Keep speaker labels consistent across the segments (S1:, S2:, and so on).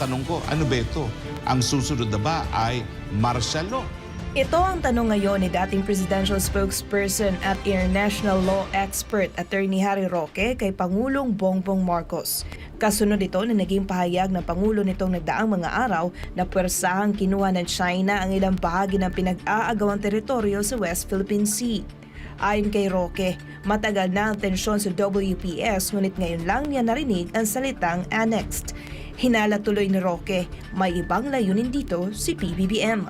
S1: tanong ko, ano ba ito? Ang susunod na ba ay martial law?
S2: Ito ang tanong ngayon ni dating presidential spokesperson at international law expert Attorney Harry Roque kay Pangulong Bongbong Marcos. Kasunod ito na naging pahayag ng Pangulo nitong nagdaang mga araw na pwersahang kinuha ng China ang ilang bahagi ng pinag-aagawang teritoryo sa West Philippine Sea. Ayon kay Roque, matagal na ang tensyon sa WPS ngunit ngayon lang niya narinig ang salitang annexed. Hinala tuloy ni Roque, may ibang layunin dito si PBBM.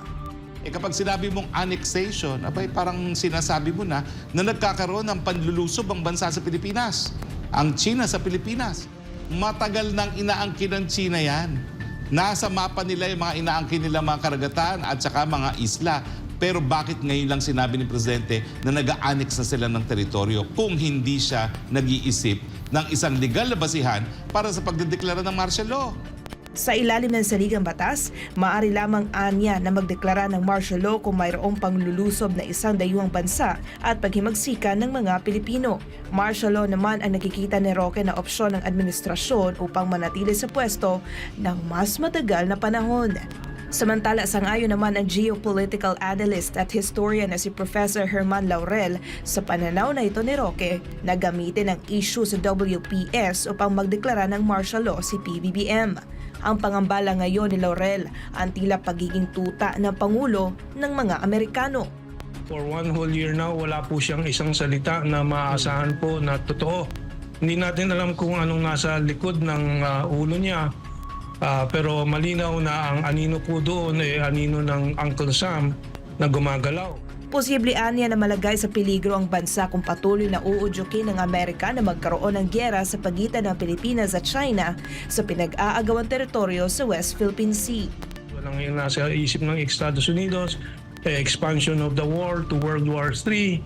S1: Eh kapag sinabi mong annexation, abay parang sinasabi mo na na nagkakaroon ng panlulusob ang bansa sa Pilipinas. Ang China sa Pilipinas. Matagal nang inaangkin ng China yan. Nasa mapa nila yung mga inaangkin nila mga karagatan at saka mga isla. Pero bakit ngayon lang sinabi ni Presidente na nag-annex na sila ng teritoryo kung hindi siya nag-iisip ng isang legal na basihan para sa pagdedeklara ng martial law?
S2: Sa ilalim ng saligang batas, maaari lamang anya na magdeklara ng martial law kung mayroong panglulusob na isang dayuhang bansa at paghimagsikan ng mga Pilipino. Martial law naman ang nakikita ni Roque na opsyon ng administrasyon upang manatili sa pwesto ng mas matagal na panahon. Samantala, sangayon naman ang geopolitical analyst at historian na si Professor Herman Laurel sa pananaw na ito ni Roque na gamitin ang issue sa WPS upang magdeklara ng martial law si PBBM. Ang pangambala ngayon ni Laurel ang tila pagiging tuta ng Pangulo ng mga Amerikano.
S3: For one whole year now, wala po siyang isang salita na maaasahan po na totoo. Hindi natin alam kung anong nasa likod ng ah, ulo niya. Ah, pero malinaw na ang anino po doon ay anino ng Uncle Sam na gumagalaw.
S2: Posible anya na malagay sa peligro ang bansa kung patuloy na uudyukin ng Amerika na magkaroon ng gyera sa pagitan ng Pilipinas at China sa pinag-aagawang teritoryo sa West Philippine Sea.
S3: Walang yung nasa isip ng Estados Unidos, eh, expansion of the war to World War III,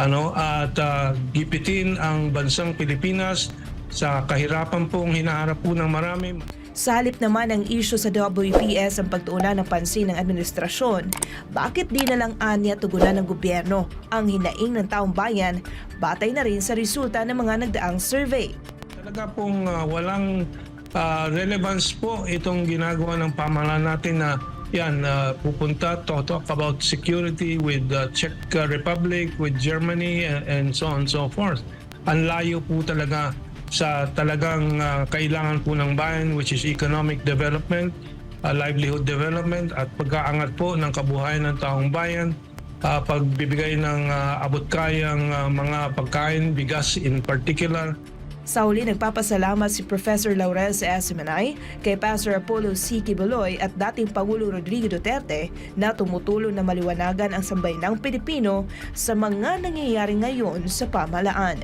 S3: ano, at ah, gipitin ang bansang Pilipinas sa kahirapan pong hinaharap po ng marami.
S2: Sa halip naman ang issue sa WPS ang pagtuunan ng pansin ng administrasyon, bakit di na lang anya tugunan ng gobyerno ang hinaing ng taong bayan batay na rin sa resulta ng mga nagdaang survey?
S3: Talaga pong ah, walang ah, relevance po itong ginagawa ng pamahalaan natin na yan, ah, pupunta to talk about security with the Czech ah, Republic, with Germany, and, and so on and so forth. Ang layo po talaga sa talagang ah, kailangan po ng bayan which is economic development, ah, livelihood development at pag-aangat po ng kabuhayan ng taong bayan, ah, pagbibigay ng ah, abot-kayang ah, mga pagkain, bigas in particular,
S2: Sa huli, nagpapasalamat si Professor Laurel sa SMNI kay Pastor Apollo C. Kibuloy at dating Pangulo Rodrigo Duterte na tumutulong na maliwanagan ang sambayanang Pilipino sa mga nangyayari ngayon sa pamahalaan.